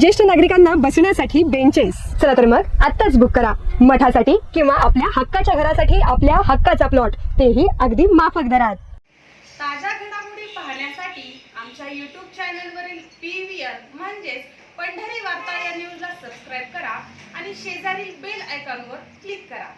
ज्येष्ठ नागरिकांना बसण्यासाठी बेंचेस चला तर मग आत्ताच बुक करा. मठासाठी किंवा आपल्या हक्काच्या घरासाठी आपल्या हक्काचा प्लॉट तेही अगदी माफक दरात. ताज्या घडामोडी पाहण्यासाठी आमच्या यूट्यूब चॅनलवरील पी व्ही आर म्हणजेच पंढरी वार्ता या न्यूजला सबस्क्राईब करा आणि शेजारील बेल आयकॉनवर क्लिक करा.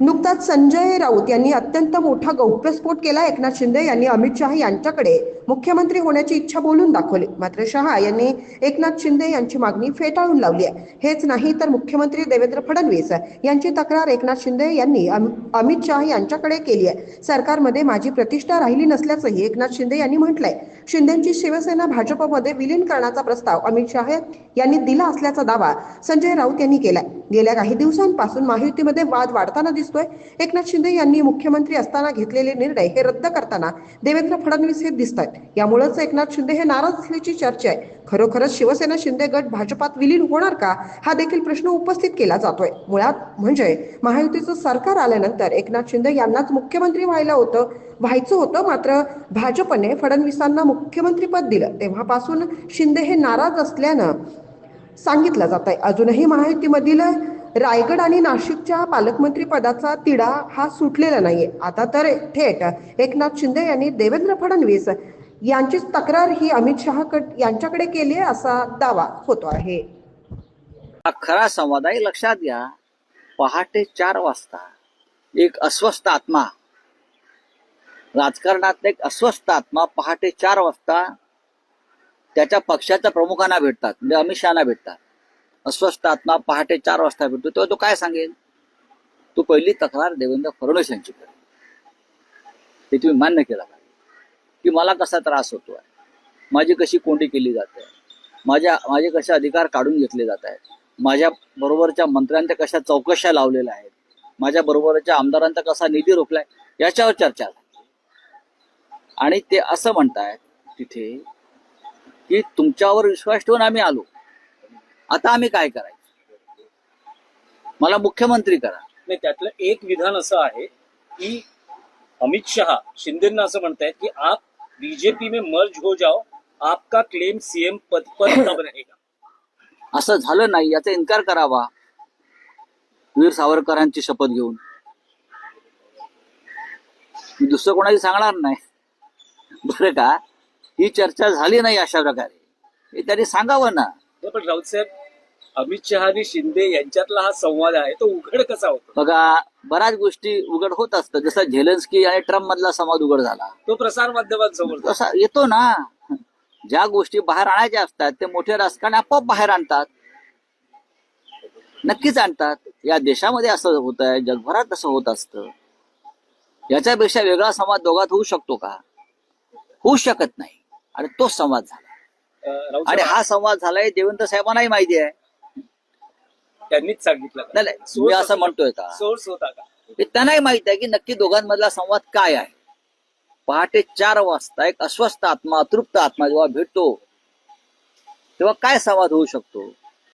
नुकताच संजय राऊत यांनी अत्यंत मोठा गौप्यस्फोट केला एकनाथ शिंदे यांनी अमित शहा यांच्याकडे. मुख्यमंत्री होण्याची इच्छा बोलून दाखवली. मात्र शहा यांनी एकनाथ शिंदे यांची मागणी फेटाळून लावली आहे. हेच नाही तर मुख्यमंत्री देवेंद्र फडणवीस यांची तक्रार एकनाथ शिंदे यांनी अम- अमित शहा यांच्याकडे केली आहे. सरकारमध्ये माझी प्रतिष्ठा राहिली नसल्याचंही एकनाथ शिंदे यांनी म्हटलंय. शिंदेची शिवसेना भाजपमध्ये विलीन करण्याचा प्रस्ताव अमित शहा यांनी दिला असल्याचा दावा संजय राऊत यांनी केलाय. गेल्या काही दिवसांपासून महायुतीमध्ये वाद वाढताना दिसतोय. एकनाथ शिंदे यांनी मुख्यमंत्री असताना घेतलेले निर्णय हे रद्द करताना देवेंद्र फडणवीस हे दिसत आहेत यामुळेच एकनाथ शिंदे हे नाराज असल्याची चर्चा आहे. खरोखरच शिवसेना शिंदे गट भाजपात विलीन होणार का? हा देखील प्रश्न उपस्थित केला जातोय. मुळात म्हणजे महायुतीचं सरकार आल्यानंतर एकनाथ शिंदे यांनाच मुख्यमंत्री व्हायला होतं. व्हायचं होतं मात्र भाजपने फडणवीसांना मुख्यमंत्रीपद दिलं. तेव्हापासून शिंदे हे नाराज असल्यानं सांगितलं जात आहे अजूनही महायुतीमधील रायगड आणि नाशिकच्या पालकमंत्री पदाचा तिढा हा सुटलेला नाहीये. आता तर थेट एकनाथ शिंदे यांनी देवेंद्र फडणवीस यांचीच तक्रार ही अमित शहा यांच्याकडे केली आहे असा दावा होतो आहे. हा खरा संवाद आहे लक्षात घ्या. पहाटे चार वाजता एक अस्वस्थ आत्मा. राजकारणात एक अस्वस्थ आत्मा पहाटे चार वाजता त्याच्या पक्षाच्या प्रमुखांना भेटतात म्हणजे अमित शहाना भेटतात. अस्वस्थ आत्मा पहाटे चार वाजता भेटतो. तेव्हा तो काय सांगेल? तू पहिली तक्रार देवेंद्र फडणवीस यांची करेल. ते तुम्ही मान्य केला पाहिजे की मला कसा त्रास होतोय? माझी कशी कोंडी केली जाते? माझ्या माझे कसे अधिकार काढून घेतले जात आहेत? माझ्या बरोबरच्या मंत्र्यांच्या कशा चौकशा लावलेल्या आहेत? माझ्या बरोबरच्या आमदारांचा कसा निधी रोखलाय? याच्यावर चर्चा झाली. आणि ते असं म्हणतायत तिथे की तुमच्यावर विश्वास ठेवून आम्ही आलो. आता आम्ही काय करायचं? मला मुख्यमंत्री करा. नाही त्यातलं एक विधान असं आहे की अमित शहा शिंदेना असं म्हणतायत की आप बीजेपी में मर्ज हो जाओ आपका क्लेम सीएम पद पर तब रहेगा। असं झालं नाही याचा इन्कार करावा वीर सावरकरांची शपथ घेऊन. मी दुसरं कोणाची सांगणार नाही. बरं का? ही चर्चा झाली नाही अशा प्रकारे. हे त्यांनी सांगावं ना. पण राऊत साहेब अमित शहा आणि शिंदे यांच्यातला हा संवाद आहे तो उघड कसा होतो? बघा बऱ्याच गोष्टी उघड होत असतात. जसं झेलेन्स्की आणि ट्रम्प मधला संवाद उघड झाला. तो प्रसार माध्यमांसमोर. तसा येतो ना. ज्या गोष्टी बाहेर आणायच्या असतात ते मोठे राजकारणी आपोआप बाहेर आणतात. नक्कीच आणतात. या देशामध्ये असं होत आहे जगभरात असं होत असतं. याच्यापेक्षा वेगळा संवाद दोघात होऊ शकतो का? होऊ शकत नाही. आणि तोच संवाद झाला. आणि हा संवाद झालाय देवेंद्र साहेबांनाही माहिती आहे. त्यांनीच सांगितलं नाही, नाही, मी असं म्हणतोय का? सोर्स होता का? हे त्यांनाही माहीत आहे की नक्की दोघांमधला संवाद काय आहे. पहाटे चार वाजता एक अस्वस्थ आत्मा तृप्त आत्मा जेव्हा भेटतो तेव्हा काय संवाद होऊ शकतो?